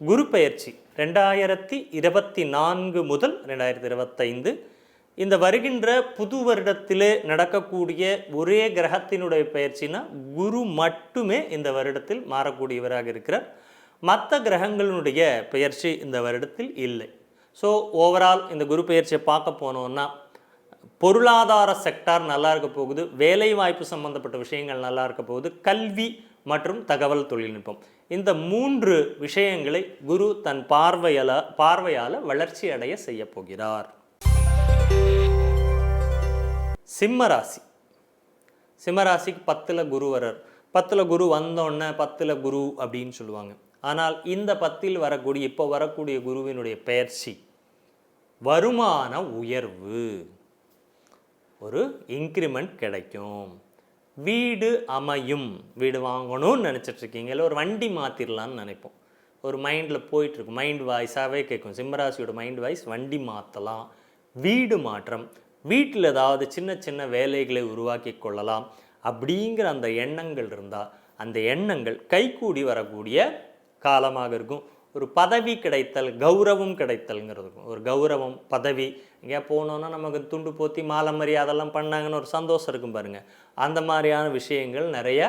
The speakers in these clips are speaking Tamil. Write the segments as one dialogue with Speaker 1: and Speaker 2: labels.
Speaker 1: குரு பயிற்சி ரெண்டாயிரத்தி இருபத்தி நான்கு முதல் ரெண்டாயிரத்தி இருபத்தைந்து. இந்த வருகின்ற புது வருடத்திலே நடக்கக்கூடிய ஒரே கிரகத்தினுடைய பயிற்சினா குரு மட்டுமே இந்த வருடத்தில் மாறக்கூடியவராக இருக்கிறார். மற்ற கிரகங்களினுடைய பெயர்ச்சி இந்த வருடத்தில் இல்லை. ஸோ ஓவரால் இந்த குரு பெயர்ச்சியை பார்க்க போனோம்னா பொருளாதார செக்டார் நல்லா இருக்க போகுது வேலை வாய்ப்பு சம்பந்தப்பட்ட விஷயங்கள் நல்லா இருக்க போகுது கல்வி மற்றும் தகவல் தொழில்நுட்பம். இந்த மூன்று விஷயங்களை குரு தன் பார்வையால பார்வையால் வளர்ச்சி அடைய செய்ய போகிறார். சிம்மராசி. சிம்மராசிக்கு பத்தில் குருவரர் பத்தில் குரு வந்தோடனே பத்தில் குரு அப்படின்னு சொல்லுவாங்க. ஆனால் இந்த பத்தில் வரக்கூடிய இப்போ வரக்கூடிய குருவினுடைய பெயர்ச்சி வருமான உயர்வு. ஒரு இன்க்ரிமெண்ட் கிடைக்கும். வீடு அமையும். வீடு வாங்கணும்னு நினச்சிட்ருக்கீங்க. இல்லை ஒரு வண்டி மாற்றிடலான்னு நினைப்போம். ஒரு மைண்டில் போயிட்டுருக்கும் மைண்ட் வாய்ஸாகவே கேட்கும். சிம்மராசியோட மைண்ட் வாய்ஸ் வண்டி மாற்றலாம் வீடு மாற்றம் வீட்டில் ஏதாவது சின்ன சின்ன வேலைகளை உருவாக்கி கொள்ளலாம் அப்படிங்கிற அந்த எண்ணங்கள் இருந்தால் அந்த எண்ணங்கள் கைகூடி வரக்கூடிய காலமாக இருக்கும். ஒரு பதவி கிடைத்தல் கௌரவம் கிடைத்தல்ங்கிறது. இருக்கும் ஒரு கௌரவம் பதவி. எங்கேயா போனோன்னா நமக்கு துண்டு போத்தி மாலை அதெல்லாம் பண்ணாங்கன்னு ஒரு சந்தோஷம் இருக்கும் பாருங்க. அந்த மாதிரியான விஷயங்கள் நிறைய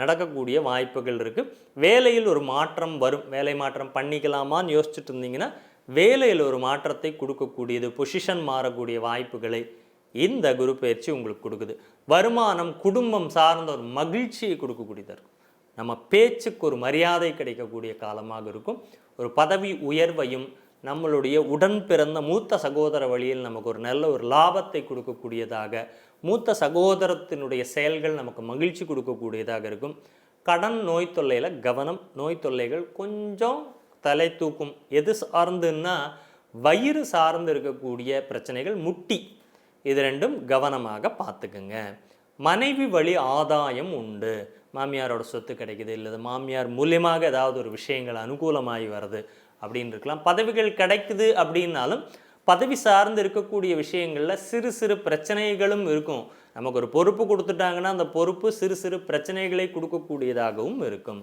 Speaker 1: நடக்கக்கூடிய வாய்ப்புகள் இருக்குது வேலையில் ஒரு மாற்றம் வரும். வேலை மாற்றம் பண்ணிக்கலாமான்னு யோசிச்சுட்டு இருந்தீங்கன்னா வேலையில் ஒரு மாற்றத்தை கொடுக்கக்கூடியது பொசிஷன் மாறக்கூடிய வாய்ப்புகளை இந்த குரு பயிற்சி உங்களுக்கு கொடுக்குது. வருமானம் குடும்பம் சார்ந்த ஒரு மகிழ்ச்சியை கொடுக்கக்கூடியதாக இருக்கும். நம்ம பேச்சுக்கு ஒரு மரியாதை கிடைக்கக்கூடிய காலமாக இருக்கும். ஒரு பதவி உயர்வையும் நம்மளுடைய உடன் பிறந்த மூத்த சகோதர வழியில் நமக்கு ஒரு நல்ல ஒரு லாபத்தை கொடுக்கக்கூடியதாக மூத்த சகோதரத்தினுடைய செயல்கள் நமக்கு மகிழ்ச்சி கொடுக்கக்கூடியதாக இருக்கும். கடன் நோய் தொல்லையில் கவனம் நோய் தொல்லைகள் கொஞ்சம் தலை தூக்கும். எது சார்ந்துன்னா வயிறு சார்ந்து இருக்கக்கூடிய பிரச்சனைகள் முட்டி. இது ரெண்டும் கவனமாக பார்த்துக்குங்க. மனைவி வழி ஆதாயம் உண்டு. மாமியாரோட சொத்து கிடைக்குது இல்லை மாமியார் மூலியமாக ஏதாவது ஒரு விஷயங்கள் அனுகூலமாகி வருது அப்படின்னு இருக்கலாம் பதவிகள் கிடைக்குது அப்படின்னாலும் பதவி சார்ந்து இருக்கக்கூடிய விஷயங்களில் சிறு சிறு பிரச்சனைகளும் இருக்கும். நமக்கு ஒரு பொறுப்பு கொடுத்துட்டாங்கன்னா அந்த பொறுப்பு சிறு சிறு பிரச்சனைகளை கொடுக்கக்கூடியதாகவும் இருக்கும்.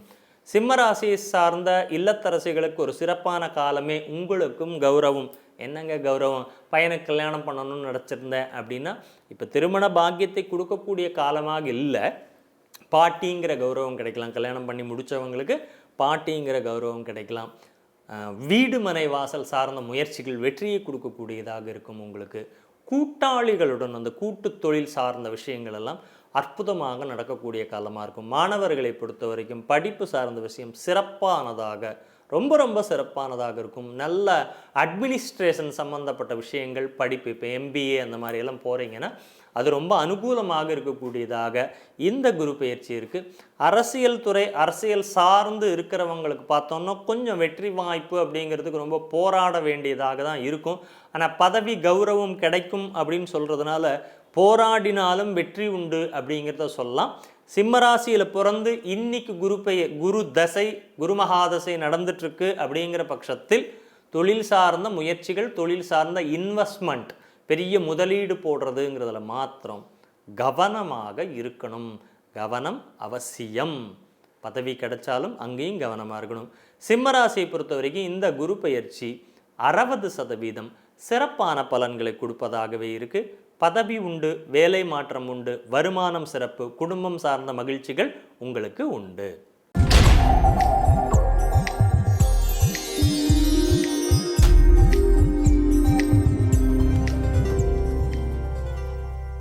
Speaker 1: சிம்மராசியை சார்ந்த இல்லத்தரசிகளுக்கு ஒரு சிறப்பான காலமே உங்களுக்கும் கௌரவம். என்னங்க கௌரவம்? பையனுக்கு கல்யாணம் பண்ணணும்னு நினச்சிருந்தேன் அப்படின்னா இப்போ திருமண பாக்கியத்தை கொடுக்கக்கூடிய காலமாக இல்லை. பாட்டிங்கிற கௌரவம் கிடைக்கலாம். கல்யாணம் பண்ணி முடித்தவங்களுக்கு பாட்டிங்கிற கௌரவம் கிடைக்கலாம். வீடு மனை வாசல் சார்ந்த முயற்சிகள் வெற்றியை கொடுக்கக்கூடியதாக இருக்கும் உங்களுக்கு. கூட்டாளிகளுடன் அந்த கூட்டு தொழில் சார்ந்த விஷயங்கள் எல்லாம் அற்புதமாக நடக்கக்கூடிய காலமாக இருக்கும். மாணவர்களை பொறுத்த வரைக்கும் படிப்பு சார்ந்த விஷயம் சிறப்பானதாக ரொம்ப ரொம்ப சிறப்பானதாக இருக்கும். நல்ல அட்மினிஸ்ட்ரேஷன் சம்மந்தப்பட்ட விஷயங்கள் படிப்பு இப்போ எம்பிஏ அந்த மாதிரி எல்லாம் போகிறீங்கன்னா அது ரொம்ப அனுகூலமாக இருக்கக்கூடியதாக இந்த குரு பயிற்சி இருக்குது அரசியல் துறை அரசியல் சார்ந்து இருக்கிறவங்களுக்கு பார்த்தோம்னா கொஞ்சம் வெற்றி வாய்ப்பு அப்படிங்கிறதுக்கு ரொம்ப போராட வேண்டியதாக தான் இருக்கும். ஆனால் பதவி கௌரவம் கிடைக்கும் அப்படின்னு சொல்கிறதுனால போராடினாலும் வெற்றி உண்டு அப்படிங்கிறத சொல்லலாம். சிம்மராசியில் பிறந்து இன்னைக்கு குரு பெய குரு தசை குரு மகாதசை நடந்துட்டுருக்கு அப்படிங்கிற பட்சத்தில் தொழில் சார்ந்த முயற்சிகள் தொழில் சார்ந்த இன்வெஸ்ட்மெண்ட் பெரிய முதலீடு போடுறதுங்கிறதுல மாத்திரம் கவனமாக இருக்கணும். கவனம் அவசியம். பதவி கிடைச்சாலும் அங்கேயும் கவனமாக இருக்கணும். சிம்மராசியை பொறுத்த வரைக்கும் இந்த குரு பயிற்சி அறுபது சதவீதம் சிறப்பான பலன்களை கொடுப்பதாகவே இருக்கு. பதவி உண்டு வேலை மாற்றம் உண்டு வருமானம் சிறப்பு குடும்பம் சார்ந்த மகிழ்ச்சிகள் உங்களுக்கு உண்டு.